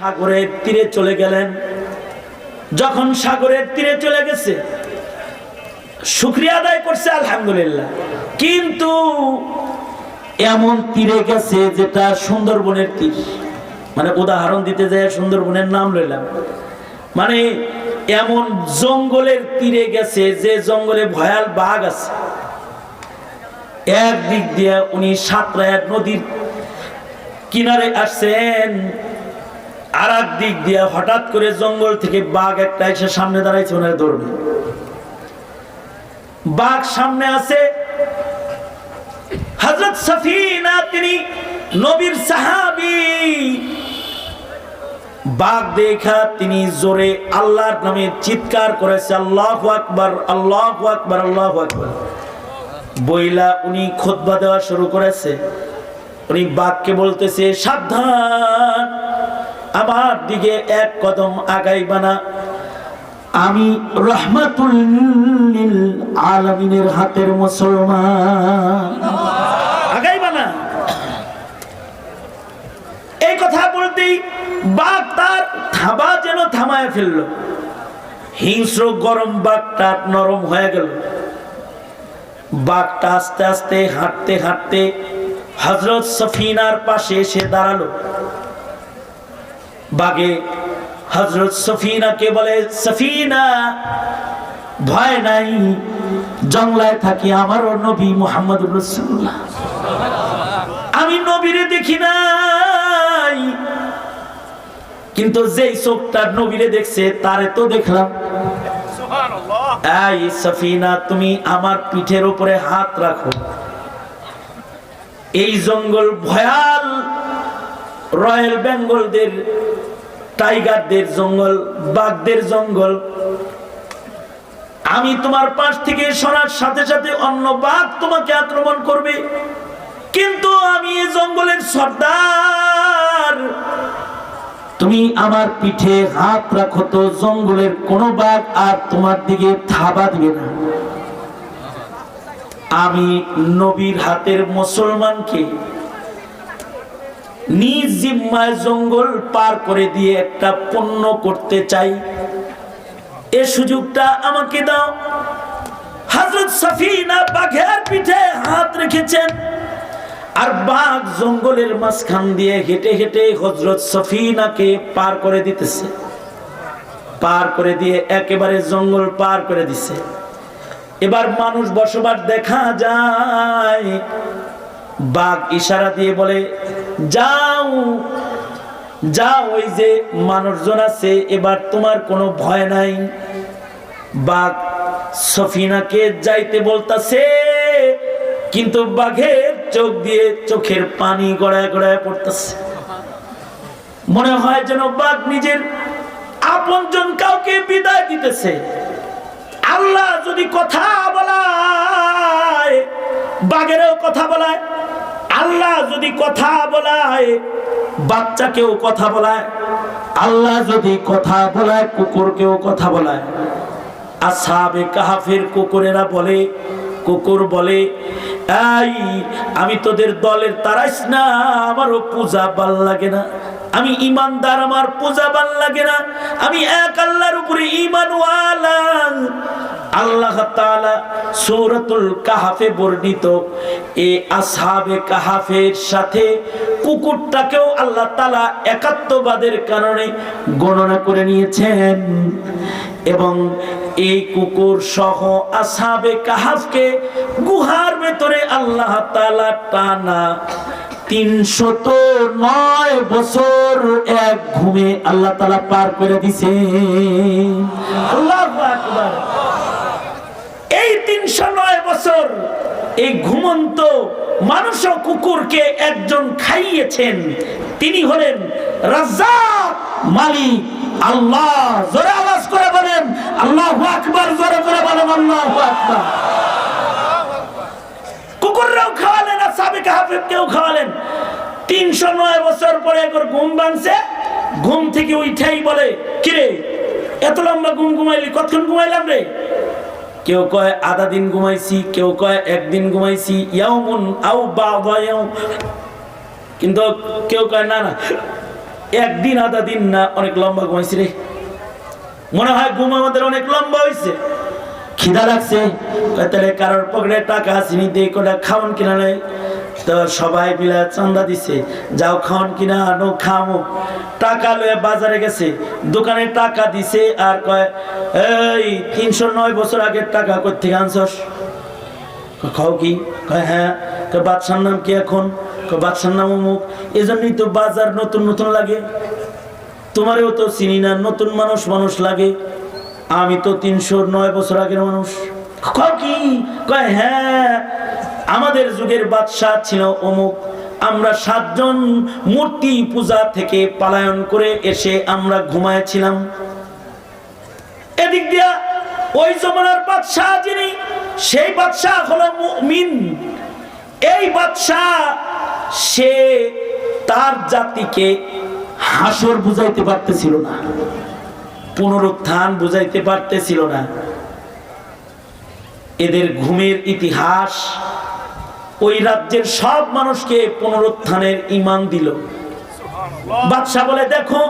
সাগরের তীরে চলে গেলেন। যখন সাগরের তীরে চলে গেছে, শুক্রিয়া আদায় করছে, আলহামদুলিল্লাহ। কিন্তু এমন তীরে গেছে যেটা সুন্দরবনের তীর। মানে উদাহরণ দিতে যায় সুন্দরবনের নাম লইলাম। মানে এমন জঙ্গলের তীরে গেছে যে জঙ্গলে ভয়াল বাঘ আছে। এক দিক দিয়ে উনি সাতরায়াত নদীর কিনারে আসছেন আর এক দিক দিয়ে হঠাৎ করে জঙ্গল থেকে বাঘ একটা এসে সামনে দাঁড়াইছে, ওনার ধরবে। বাঘ সামনে আছে। হজরত সফিনা, তিনি নবীর সাহাবি। বাঘ দেখা তিনি জোরে আল্লাহর নামে চিৎকার করেছে, আল্লাহ আকবার আল্লাহ আকবার আল্লাহ আকবার। বইলা উনি খোদবা দেওয়া শুরু করেছে। উনি বাঘকে বলতেছে, সাবধান। আমার দিকে এক কদম আগাইবা না। আমি রহমাতুল আলমিনের হাতের মুসলমান। আগাইবা না। এই কথা বলতেই বাঘ তার থাবা যেন থামায় ফেলল। হিংস্র গরম বাঘটা নরম হয়ে গেল। বাঘটা আস্তে আস্তে হাঁটতে হাঁটতে হজরত সফিনার পাশে এসে দাঁড়াল। বাগে হজরত সফিনাকে বলে সফিনা ভয় নাই জংলায় থাকি আমারও নবী মোহাম্মদ রসুল্লাহ আমি নবীরে দেখি নাই। কিন্তু যেই চোখটা নবীরে দেখছে তারে তো দেখলাম। এই সফিনা তুমি আমার পিঠের উপরে হাত রাখো। এই জঙ্গল ভয়াল রয়্যাল বেঙ্গলদের টাইগারদের জঙ্গল, বাঘদের জঙ্গল। আমি তোমার পাশ থেকে সরার সাথে সাথে অন্য বাঘ তোমাকে আক্রমণ করবে। কিন্তু আমি এই জঙ্গলের সর্দার। তুমি আমার পিঠে হাত রাখো তো জঙ্গলের কোনো বাঘ আর তোমার দিকে থাবা দিবে না। আমি নবীর হাতের মুসলমানকে নিজ জিম্মায় জঙ্গল পার করে দিয়ে একটা পণ্য করতে চাই। এ সুযোগটা আমাকে দাও। হজরত সফিনা বাঘের পিঠে হাত রেখেছেন আর বাঘ জঙ্গলের মাঝখান দিয়ে হেঁটে হেঁটে হজরত সফিনাকে পার করে দিতেছে। পার করে দিয়ে একেবারে জঙ্গল পার করে দিছে। এবার মানুষ বসবাস দেখা যায়। বাঘ ইশারা দিয়ে বলে যাও যা ওই যে মানুষজন আছে, এবার তোমার কোনো ভয় নাই। বাঘ সফিনাকে যাইতে বলতাছে, কিন্তু বাঘের চোখ দিয়ে চোখের পানি গড়ায় গড়ায় পড়তেছে। মনে হয় যেন বাঘ নিজের আপনজন কাউকে বিদায় দিতেছে। আল্লাহ যদি কথা বলায়, বাঘেরও কথা বলায় আল্লাহ যদি কথা বলায়, বাচ্চাকেও কথা বলায়, আল্লাহ যদি কথা বলায়, কুকুরকেও কথা বলায়। আর আসাবে কাহাফের কুকুরেরা বলে, কুকুর বলে, এই, আমি তোদের দলের তারাইস না, আমারও পূজা ভালো লাগে না। আমি ইমানদার, আমার পূজা ভালো লাগে না। আমি এক আল্লাহর উপরে ইমানওয়ালা আল্লাহ সূরাতুল কাহাফে বর্ণিত এই আসহাবে কাহাফের সাথে কুকুরটাকেও আল্লাহ তাআলা একাত্মবাদের কারণে গণনা করে নিয়েছেন। এবং এই কুকুর সহ আসাবে কাহাফকে গুহার ভেতরে আল্লাহ তাআলা টানা তিনশত নয় বছর এক ঘুমে আল্লাহ তালা পার করে দিছে আল্লাহু আকবার। বছর এই ঘুমন্ত মানুষ কুকুরকে একজন খাইয়েছেন। তিনি হলেন রাজ্জাক মালিক। আল্লাহ জোরে আওয়াজ করে বলেন, আল্লাহ আকবার। জোরে করে বলেন, আল্লাহ কুকুররাও খাওয়ালেন আর সাবেক হাফিফকেও খাওয়ালেন। তিনশো নয় বছর পরে একবার ঘুম ভাঙছে। ঘুম থেকে উঠাই বলে, কিরে, এত লম্বা ঘুম ঘুমাইলি, কতক্ষণ ঘুমাইলাম রে? কেউ কয় আধা দিন ঘুমাইছি, কেউ কয় একদিন ঘুমাইছি আও বাদা ইয়াউম। কিন্তু কেউ কয়, না না, একদিন আধা দিন না, অনেক লম্বা ঘুমাইছি রে। মনে হয় ঘুম আমাদের অনেক লম্বা হয়েছে খিদা লাগছে। তাহলে কারোর পকেটে টাকা আসেনি দিয়ে কোটা খাওয়ান কিনা নেই? তো সবাই মিলে চান্দা দিছে, যাও খাওয়ান কিনা আনো খামো। টাকা লয়ে বাজারে গেছে, দোকানে টাকা দিছে আর কয়, এই, তিনশো নয় বছর আগের টাকা কোথেকে আনছস? খাও কি? কয় হ্যাঁ। বাদশার নাম কি এখন? বাদশার নাম অমুক। এজন্যই তো বাজার নতুন নতুন লাগে। তোমারও তো চিনি না, নতুন মানুষ মানুষ লাগে। আমি তো তিনশো নয় বছর আগের মানুষ। কি? কয় হ্যাঁ। আমাদের যুগের বাদশাহ ছিল অমুক। আমরা সাতজন মূর্তি পূজা থেকে পালায়ন করে এসে আমরা ঘুমায়েছিলাম এদিক দিয়া ওই জমানার বাদশাহ যিনি, সেই বাদশাহ হলো মুমিন। এই বাদশাহ, সে তার জাতিকে হাসর বুঝাইতে পারতেছিল না, পুনরুত্থান বুঝাইতে পারতেছিল না। এদের ঘুমের ইতিহাস ওই রাজ্যের সব মানুষকে পুনরুত্থানের ইমান দিল। বাদশাহ বলে, দেখো,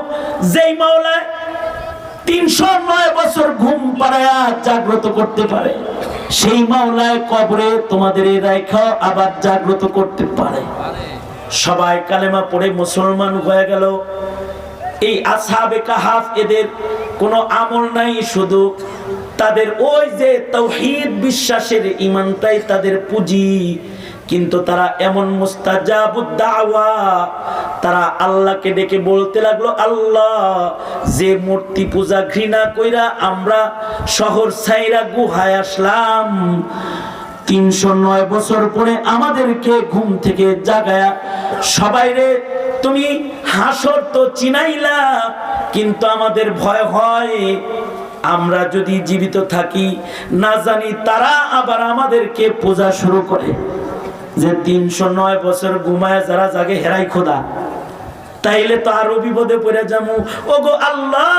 যেই মাওলায় তিনশো নয় বছর ঘুম পাড়ায়া জাগ্রত করতে পারে, সেই মাওলায় কবরে তোমাদের এই রেখা আবার জাগ্রত করতে পারে। সবাই কালেমা পড়ে মুসলমান হয়ে গেল। এই আসাবে কাহাফ এদের কোনো আমল নাই, শুধু তাদের ওই যে তৌহিদ বিশ্বাসের ইমানটাই তাদের পুঁজি। কিন্তু তারা এমন তারা আল্লাহকে ডেকে বলতে লাগল, আল্লাহ, যে মূর্তি পূজা ঘৃণা কইরা আমরা শহর সাইরা গুহায় আসলাম। তিনশো নয় বছর পরে আমাদেরকে ঘুম থেকে জাগায়া সবাই রে, তুমি হাসর তো চিনাইলা, কিন্তু আমাদের ভয় হয়। আমরা যদি জীবিত থাকি, না জানি তারা আবার আমাদেরকে পূজা শুরু করে। যে তিনশো নয় বছর ঘুমায়, যারা জাগে হেরাই খোদা। তাইলে তো আরও বিপদে পড়ে যাব ও গো আল্লাহ,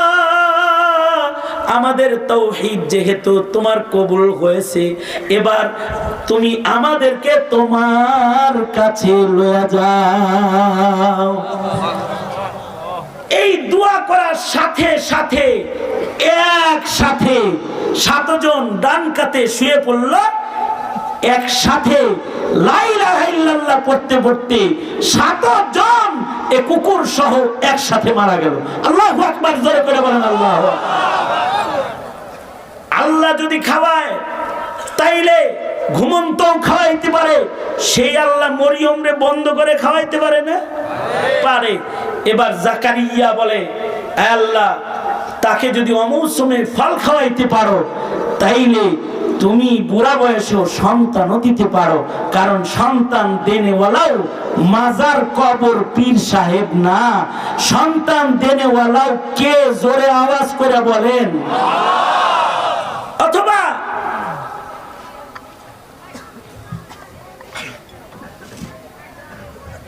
আমাদের তৌহিদ যেহেতু তোমার কবুল হয়েছে, এবার তুমি আমাদেরকে তোমার কাছে লয়া যাও। এই দোয়া করার সাথে সাথে, একসাথে সাতজন ডান কাতে শুয়ে পড়ল। একসাথে ইল্লাল্লাহ পড়তে পড়তে সাতজন এ কুকুর সহ একসাথে মারা গেল। আল্লাহ আকবার, জোরে করে বলেন আল্লাহ আল্লাহ যদি খাওয়ায়, তাইলে ঘুমন্তও খাওয়াইতে পারে, সেই আল্লাহ মরিয়ম রে বন্ধ করে খাওয়াইতে পারে না? পারে। এবার জাকারিয়া বলে আল্লাহ, তাকে যদি অমৌসুমে ফল খাওয়াইতে পারো, তাইলে তুমি বুড়া বয়সেও সন্তানও দিতে পারো, কারণ সন্তান দেনেওয়ালাও মাজার কবর পীর সাহেব না। সন্তান দেনেওয়ালাও কে জোরে আওয়াজ করে বলেন? অথবা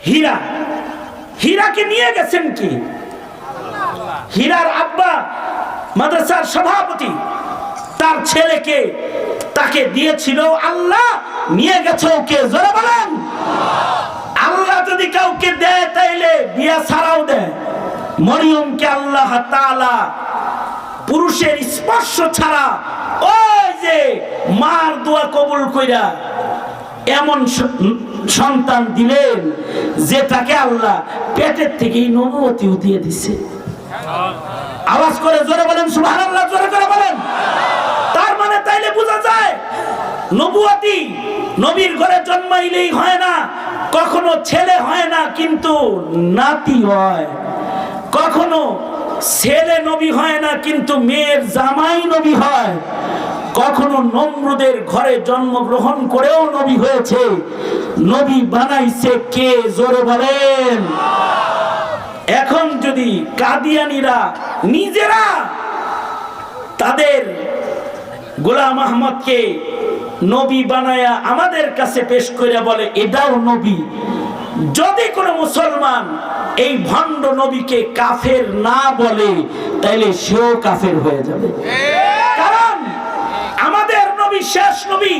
হীরা, হীরাকে নিয়ে গেছেন কি? হীরার আব্বা, মাদ্রাসার সভাপতি, তার ছেলেকে তাকে দিয়েছিল আল্লাহ, নিয়ে গেছে ওকে, জোরে বলেন। আল্লাহ যদি কাউকে দেয় তাইলে বিয়া ছাড়াও দেয়। মরিয়মকে আল্লাহ তাআলা পুরুষের স্পর্শ ছাড়া ওই যে মার দোয়া কবুল কইরা এমন সন্তান দিলেন যেটাকে আল্লাহ পেটের থেকেই নবতিও দিয়ে দিছে। আওয়াজ করে জোরে বলেন, সুবহানাল্লাহ, জোরে করে বলেন। তাইলে বোঝা যায়, নবুয়াতি নবীর ঘরে জন্মাইলেই হয় না, কখনো ছেলে হয় না কিন্তু নাতি হয়। কখনো ছেলে নবী হয় না কিন্তু মেয়ের জামাই নবী হয়। কখনো নম্রদের ঘরে জন্মগ্রহণ করেও নবী হয়েছে। নবী বানাইছে কে, জোরে বলেন। এখন যদি কাদিয়ানিরা নিজেরা তাদের গোলাম আহমদকে নবী বানায়া আমাদের কাছে পেশ করে বলে, এটাও নবী। যদি কোনো মুসলমান এই ভণ্ড নবীকে কাফের না বলে, তাইলে সেও কাফের হয়ে যাবে। কারণ আমাদের নবী শেষ নবী,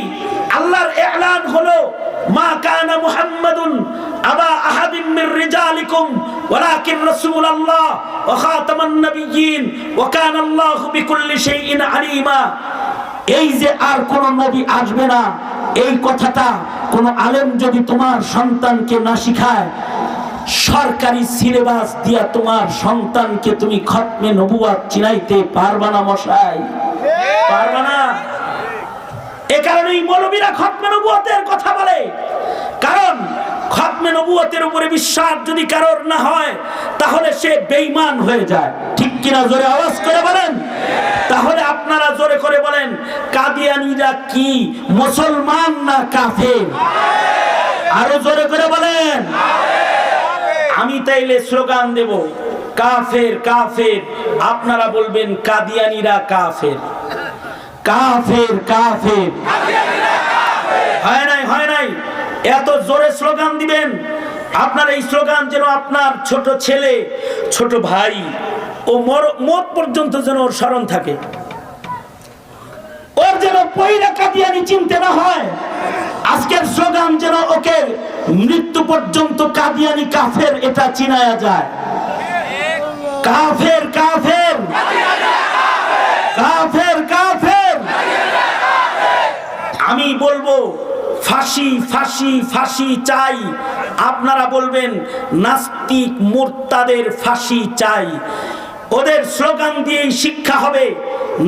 আল্লাহর এলান হলো, মা কানা মুহাম্মাদুন আবা আহাদিম মির রিজালিকুম, ওয়ালাকিন রাসূলুল্লাহ ওয়া খাতামান নাবিয়্যিন, ওয়া কানা আল্লাহু বিকুল্লি শাইইন আলিমা। এই যে আর কোন নবী আসবে না, এই কথাটা কোন আলেম যদি তোমার সন্তানকে না শিখায়, সরকারি সিলেবাস দিয়া তোমার সন্তানকে তুমি খতমে নবুয়াত চিনাইতে পারবা না মশাই। পারবা না? এ কারণেই মৌলবীরা খতমে কথা বলে। কারণ খতমে নবুয়তের উপরে বিশ্বাস যদি কারোর না হয়, তাহলে সে বেঈমান হয়ে যায়। কিনা জোরে আওয়াজ করে বলেন? তাহলে আপনারা জোরে করে বলেন, কাদিয়ানিরা কি, মুসলমান না কাফের? আরও জোরে করে বলেন। আমি তাইলে স্লোগান দেব, কাফের কাফের। আপনারা বলবেন, কাদিয়ানিরা কাফের। কাফের কাফের। হয় নাই হয় নাই। এত জোরে স্লোগান দিবেন, আপনার এই স্লোগান যেন আপনার ছোট ছেলে, ছোট ভাই ও মত পর্যন্ত যেন ওর স্মরণ থাকে। ওর যেন পয়লা কাদিয়ানি চিনতে না হয়। আজকের স্লোগান যেন ওকে মৃত্যু পর্যন্ত কাদিয়ানি কাফের এটা চিনায়া যায়। কাফের কাফের। কাফের কাফের। আমি বলব, ফাঁসি ফাঁসি ফাঁসি চাই। আপনারা বলবেন, নাস্তিক মোর্তাদের ফাঁসি চাই। ওদের স্লোগান দিয়েই শিক্ষা হবে,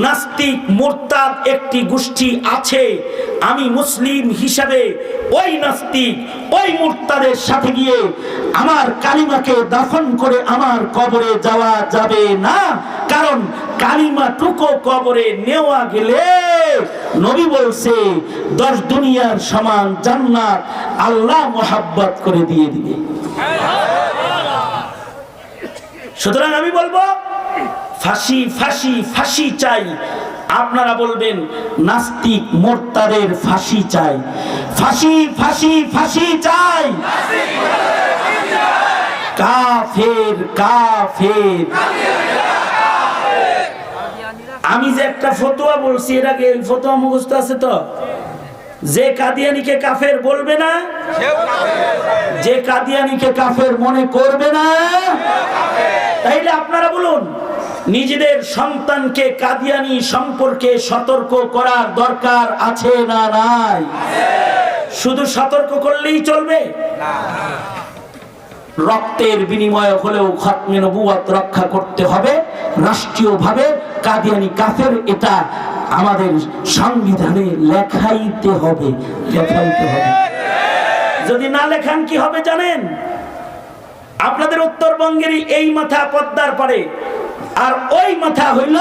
নাস্তিক মোর্তাদ একটি গোষ্ঠী আছে, আমি মুসলিম হিসাবে ওই নাস্তিক, ওই মোর্তাদের সাথে গিয়ে আমার কালিমাকে দাফন করে আমার কবরে যাওয়া যাবে না। কারণ কালিমা টুকো কবরে নেওয়া গেলে নবী বলছে, দশ দুনিয়ার সমান জান্নাত আল্লাহ মোহাব্বত করে দিয়ে দিবে। সুতরাং আমি বলব ফাঁসি ফাঁসি ফাঁসি চাই। আপনারা বলবেন, নাস্তিক মোর্তাদের ফাঁসি চাই। ফাঁসি ফাঁসি ফাঁসি চাই। কাফের কাফের। আমি যে একটা ফতোয়া বলছি, এর আগে ফতোয়া মুখস্থ আছে তো? যে কাদিয়ানিকে কাফের বলবে না, যে কাদিয়ানিকে কাফের মনে করবে না, তাইলে আপনারা বলুন নিজেদের সন্তানকে কাদিয়ানি সম্পর্কে সতর্ক করার দরকার আছে না নাই? শুধু সতর্ক করলেই চলবে? রক্তের বিনিময় হলেও খতমে নবুয়াত রক্ষা করতে হবে, রাষ্ট্রীয়ভাবে কাদিয়ানি কাফের এটা আমাদের সংবিধানে লেখাইতে হবে লেখাইতে হবে। যদি না লেখান কি হবে জানেন? আপনাদের উত্তরবঙ্গেরই এই মাথা পদ্মার পারে। আর ওই মাথা হইল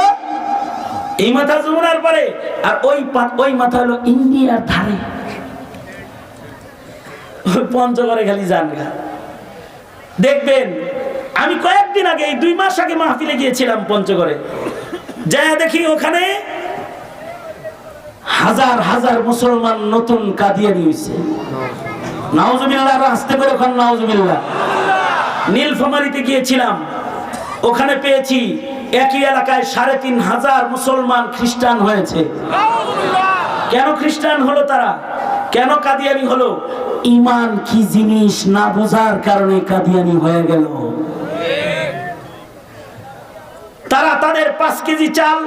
এই মাথা যমুনার পারে, আর ওই ওই মাথা হলো ইন্ডিয়ার ধারে। পঞ্চগড়ে খালি যান দেখবেন, আমি কয়েকদিন আগে দুই মাস আগে মাহফিলে গিয়েছিলাম পঞ্চগড়ে। যা দেখি ওখানে হাজার হাজার মুসলমান নতুন কাদিয়ানি হয়েছে নাউজুবিল্লাহ আসতে করে ওখানে নাউজুবিল্লাহ। নীলফামারিতে গিয়েছিলাম। ওখানে পেয়েছি। একই এলাকায় সাড়ে তিন হাজার মুসলমান খ্রিস্টান হয়েছে। কেন খ্রিস্টান হলো তারা? কেন কাদিয়ানি হলো? ইমান কি জিনিস না বোঝার কারণে কাদিয়ানি হয়ে গেল। তারা তাদের পাঁচ কেজি চাল,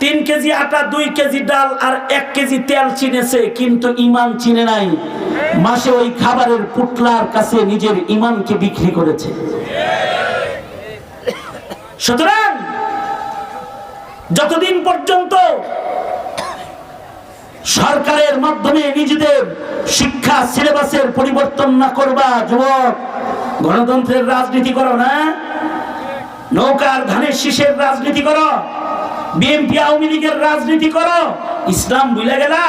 তিন কেজি আটা, দুই কেজি ডাল আর এক কেজি তেল চিনেছে, কিন্তু ইমান চিনে নাই। মাসে ওই খাবারের পুটলার কাছে নিজের ইমানকে বিক্রি করেছে। সুতরাং যতদিন পর্যন্ত সরকারের মাধ্যমে নিজেদের শিক্ষা সিলেবাসের পরিবর্তন না করবা, যুবক, গণতন্ত্রের রাজনীতি করো না, নৌকার ধানের শীষের রাজনীতি করো, বিএনপি আওয়ামী লীগের রাজনীতি করো, ইসলাম ভুলে গেলা?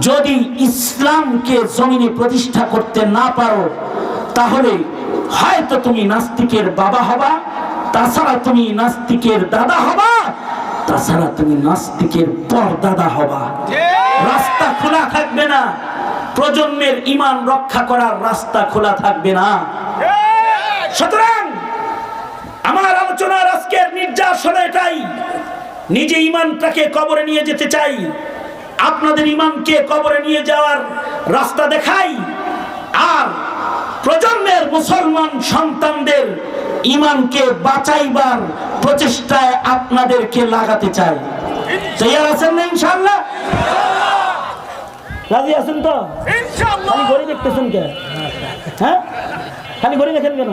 যদি ইসলামকে জমিনে প্রতিষ্ঠা করতে না পারো, তাহলে হয়তো তুমি নাস্তিকের বাবা হবা। তাছাড়া তুমি নাস্তিকের দাদা হবা, তাছাড়া তুমি নাস্তিকের পরদাদা হবা। রাস্তা খোলা থাকবে না, প্রজন্মের ইমান রক্ষা করার রাস্তা খোলা থাকবে না। সুতরাং আমার আলোচনার আজকের নির্যাস হলো এটাই, নিজে ইমানটাকে কবরে নিয়ে যেতে চাই, আপনাদের ইমানকে কবরে নিয়ে যাওয়ার রাস্তা দেখাই, আর প্রজন্মের মুসলমান সন্তানদের ইমানকে বাঁচাইবার প্রচেষ্টায় আপনাদেরকে লাগাতে চাই। তৈয়ার আছেন না ইনশাল্লাহ রাজি আছেন তো? খালি ঘড়ি দেখতেছেন কে? হ্যাঁ? খালি ঘড়ি দেখেন কেন?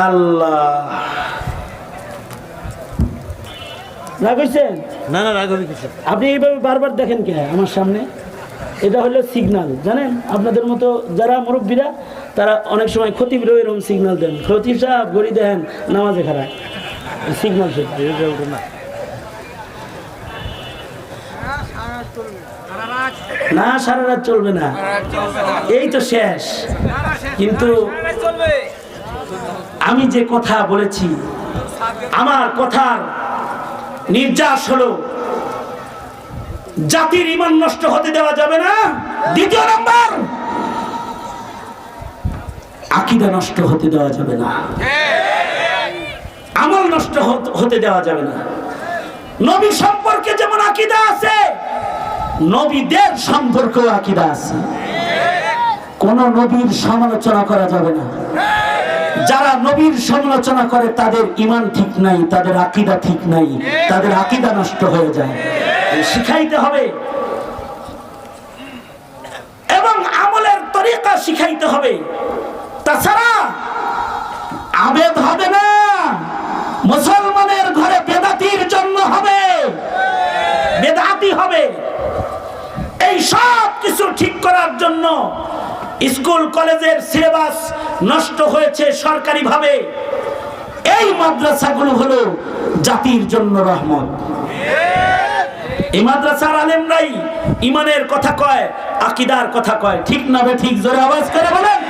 আল্লাহ। রাগ হয়েছেন না না রাগ হবে কিছু আপনি এইভাবে বারবার দেখেন কে আমার সামনে? এটা হলো সিগন্যাল জানেন? আপনাদের মতো যারা মুরব্বীরা, তারা অনেক সময় ক্ষতিবিরও এরকম সিগন্যাল দেন। ক্ষতি সাহেব, ঘড়ি দেন নামাজে খারাপ সিগন্যাল সে না না, সারা রাত চলবে না। এই তো শেষ। কিন্তু আমি যে কথা বলেছি, আমার কথার নির্যাস হলো জাতির ইমান নষ্ট হতে দেওয়া যাবে না। দ্বিতীয় নাম্বার, আকিদা নষ্ট হতে দেওয়া যাবে না। আমল নষ্ট হতে দেওয়া যাবে না। নবী সম্পর্কে যেমন আকিদা আছে, নবীদের সম্পর্কেও আকিদা আছে। কোন নবীর সমালোচনা করা যাবে না। যারা নবীর সমালোচনা করে, তাদের ইমান ঠিক নাই, তাদের আকিদা ঠিক নাই, তাদের আকিদা নষ্ট হয়ে যায়। শিখাইতে হবে। এবং আমলের তরিকা শিখাইতে হবে। তাছাড়া আবেদ হবে না। মুসলমানের ঘরে বেদাতির জন্য হবে। বেদাতি হবে। এই সব কিছু ঠিক করার জন্য স্কুল, কলেজের সিলেবাস নষ্ট হয়েছে সরকারিভাবে। এই মাদ্রাসাগুলো হলো জাতির জন্য রহমত। এই মাদ্রাসার আলেমরাই ইমানের কথা কয়, আকিদার কথা কয়। ঠিক না বে ঠিক? জোরে আওয়াজ করে বলেন।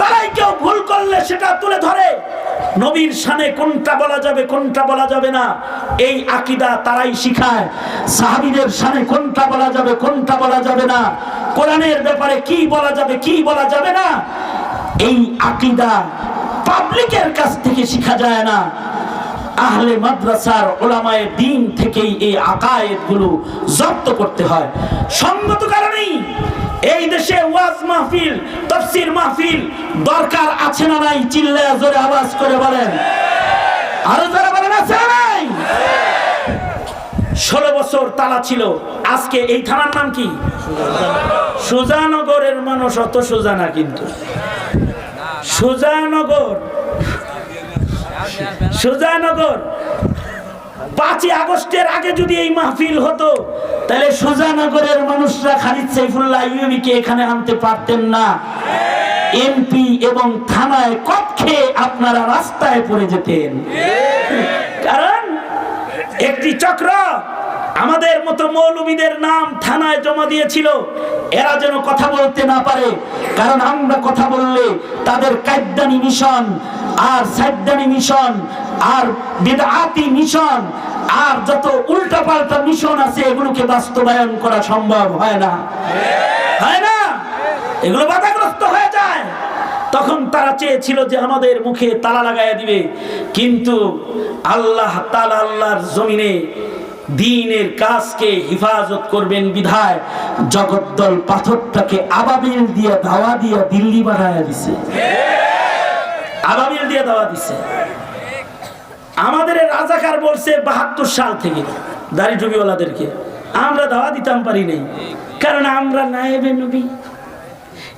তারাই কেউ ভুল করলে সেটা তুলে ধরে। নবীর শানে কোনটা বলা যাবে, কোনটা বলা যাবে না। এই আকিদা তারাই শিখায়। সাহাবীদের শানে কোনটা বলা যাবে, কোনটা বলা যাবে না। কোরআনের ব্যাপারে কি বলা যাবে, কি বলা যাবে না? এই আকিদা পাবলিকের কাছ থেকে শিখা যায় না। আহলে মাদ্রাসার ওলামায়ে দিন থেকেই এই আকায়েতগুলো জব্দ করতে হয়। সঙ্গত কারণেই এই দেশে ওয়াজ মাহফিল, তফসির মাহফিল দরকার আছে না নাই? চিল্লায় জোরে আওয়াজ করে বলেন। আরও জোরে বলেন, আছে নাই? ষোলো বছর তালা ছিল। আজকে এই থানার নাম কি? সুজানগরের মানুষ অত সোজা না কিন্তু। সুজানগর সুজানগর। পাঁচই আগস্টের আগে যদি এই মাহফিল হতো, তাহলে সুজানগরের মানুষরা খালিদ সাইফুল্লাহ ইউবিকে এখানে আনতে পারতেন না। এমপি এবং থানায় কক্ষে আপনারা রাস্তায় পড়ে যেতেন। কারণ একটি চক্র আমাদের মতো মৌলবীদের নাম থানায় জমা দিয়েছিল, এরা যেন কথা বলতে না পারে। কারণ আমরা কথা বললে তাদের কাদ্যানি মিশন আর সাইদানি মিশন, আর বেদাতি মিশন, আর যত উল্টাপাল্টা মিশন আছে, এগুলোকে বাস্তবায়ন করা সম্ভব হয় না। হয় না? এগুলো বাধাগ্রস্ত হয়ে যায়। তখন তারা চেয়েছিল যে আমাদের মুখে তালা লাগাইয়া দিবে। কিন্তু আল্লাহ তালা আল্লাহর জমিনে দিনের কাজকে হেফাজত করবেন বিধায় জগদ্দল পাথরটাকে আবাবিল দিয়ে ধাওয়া দিয়ে দিল্লি বানায়া দিছে। আবাবিল দিয়ে দাওয়া দিছে। আমাদের রাজাকার বলছে বাহাত্তর সাল থেকে দাড়ি টুপিওয়ালাদেরকে আমরা দাওয়া দিতাম পারি নাই। কারণ আমরা নায়েবে নবী।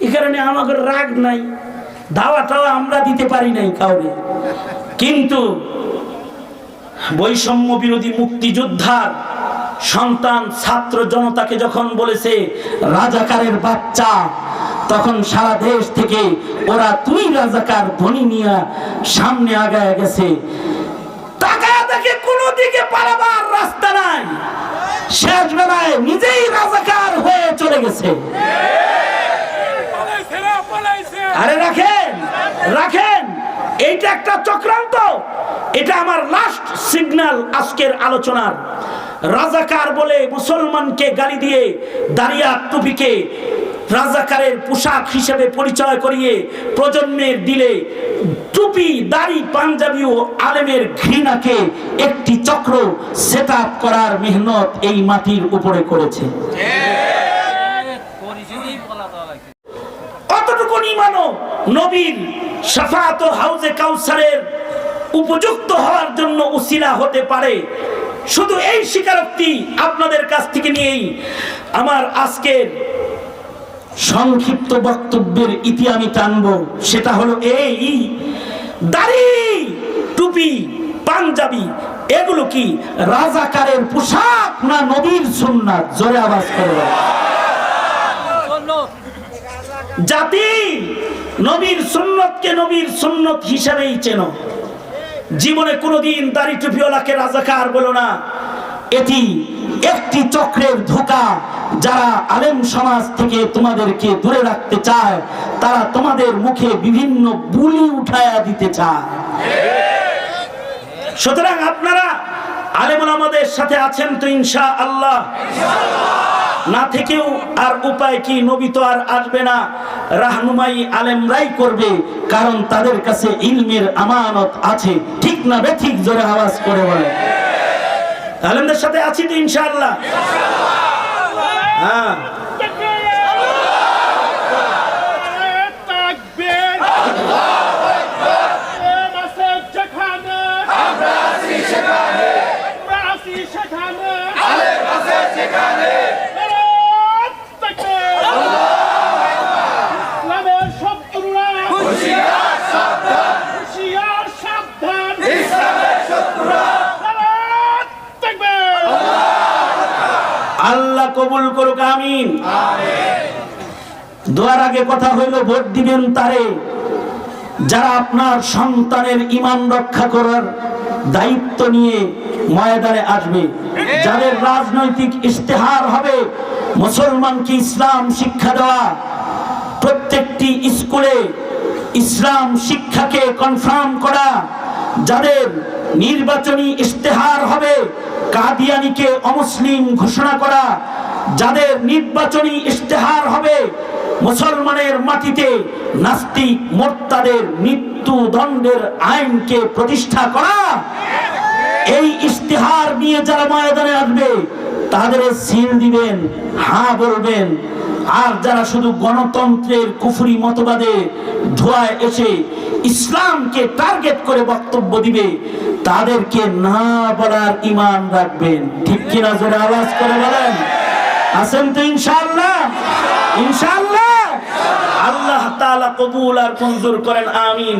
এ কারণে আমাদের রাগ নাই। দাওয়াটাও আমরা দিতে পারি নাই কাউরে। কিন্তু বৈষম্য বিরোধী মুক্তিযোদ্ধার সন্তান, ছাত্র জনতাকে যখন বলেছে, রাজাকারের বাচ্চা তখন সারা দেশ থেকে ওরা তুই রাজাকার ধ্বনি নিয়ে সামনে আগায় গেছে। তাকায় দেখে কোনো দিকে পালাবার রাস্তা নাই। শেষ বেলায় নিজেই রাজাকার হয়ে চলে গেছে। আরে রাখেন রাখেন, এইটা একটা চক্রান্ত। এটা আমার লাস্ট সিগন্যাল আজকের আলোচনার। রাজাকার বলে মুসলমানকে গালি দিয়ে দাঁড়িয়া টুপিকে রাজাকারের পোশাক হিসেবে পরিচয় করিয়ে প্রজন্মের দিলে টুপি, দাড়ি, পাঞ্জাবি ও আলেমের ঘৃণাকে একটি চক্র সেট করার মেহনত এই মাটির উপরে করেছে। অতটুকু মানো, নবীর সাফাত ও হাউজে কাউসারের উপযুক্ত হওয়ার জন্য উসিলা হতে পারে। শুধু এই স্বীকারোক্তি আপনাদের কাছ থেকে নিয়েই আমার আজকের সংক্ষিপ্ত বক্তব্যের ইতি আমি টানব। সেটা হলো এই দাড়ি, টুপি, পাঞ্জাবি, এগুলো কি রাজাকারের পোশাক না নবীর সুন্নাত? জোরে আওয়াজ করে বলো। জাতি নবীর সুন্নতকে নবীর সুন্নত হিসাবেই চেনো। জীবনে কোনোদিন দাড়ি টুপিওয়ালাকে রাজাকার বলো না। এটি একটি চক্রের ধোকা যারা আলেম সমাজ থেকে তোমাদেরকে দূরে রাখতে চায়, তারা তোমাদের মুখে বিভিন্ন বুলি উঠায়া দিতে চায়। সুতরাং আপনারা আলেমুল আমাদের সাথে আছেন তো ইনশা আল্লাহ না থেকেও আর উপায় কি, নবী তো আর আসবে না, রাহনুমাই আলেমরাই করবে, কারণ তাদের কাছে ইলমের আমানত আছে। ঠিক না বে ঠিক জোরে আওয়াজ করে বলে আলেমদের সাথে আছি তো ইনশাআল্লাহ। হ্যাঁ তাকবীর এম আছে যেখানে আমরা আছি সেখানে আমরা আছি সেখানে আলেম আছে সেখানে ইসলামের শত্রুরা হুঁশিয়ার সাবধান হুঁশিয়ার সাবধান ইসলামের শত্রুরা তাকবীর আল্লাহ কবুল করুক আমিন দোয়ার আগে কথা হইল, ভোট দিবেন তারে। যারা আপনার সন্তানের ইমান রক্ষা করার দায়িত্ব নিয়ে ময়দানে আসবে, যাদের রাজনৈতিক ইশতেহার হবে, মুসলমানকে ইসলাম শিক্ষা দেওয়া, প্রত্যেকটি স্কুলে ইসলাম শিক্ষাকে কনফার্ম করা, যাদের নির্বাচনী ইশতেহার হবে, কাদিয়ানিকে অমুসলিম ঘোষণা করা, যাদের নির্বাচনী ইশতেহার হবে মুসলমানের মাটিতে নাস্তিক মোর্তাদের মৃত্যুদণ্ডের আইনকে প্রতিষ্ঠা করা। এই ইশতেহার নিয়ে যারা ময়দানে আসবে, তাদের সিল দিবেন হ্যাঁ বলবেন। আর যারা শুধু গণতন্ত্রের কুফরি মতবাদে ধোয়ায় এসে ইসলামকে টার্গেট করে বক্তব্য দিবে, তাদেরকে না বলার ইমান রাখবেন। ঠিক কিনা জোরে আওয়াজ করে বলেন? আছেন তো ইনশাল্লাহ তাআলা কবুল আর মঞ্জুর করেন আমিন।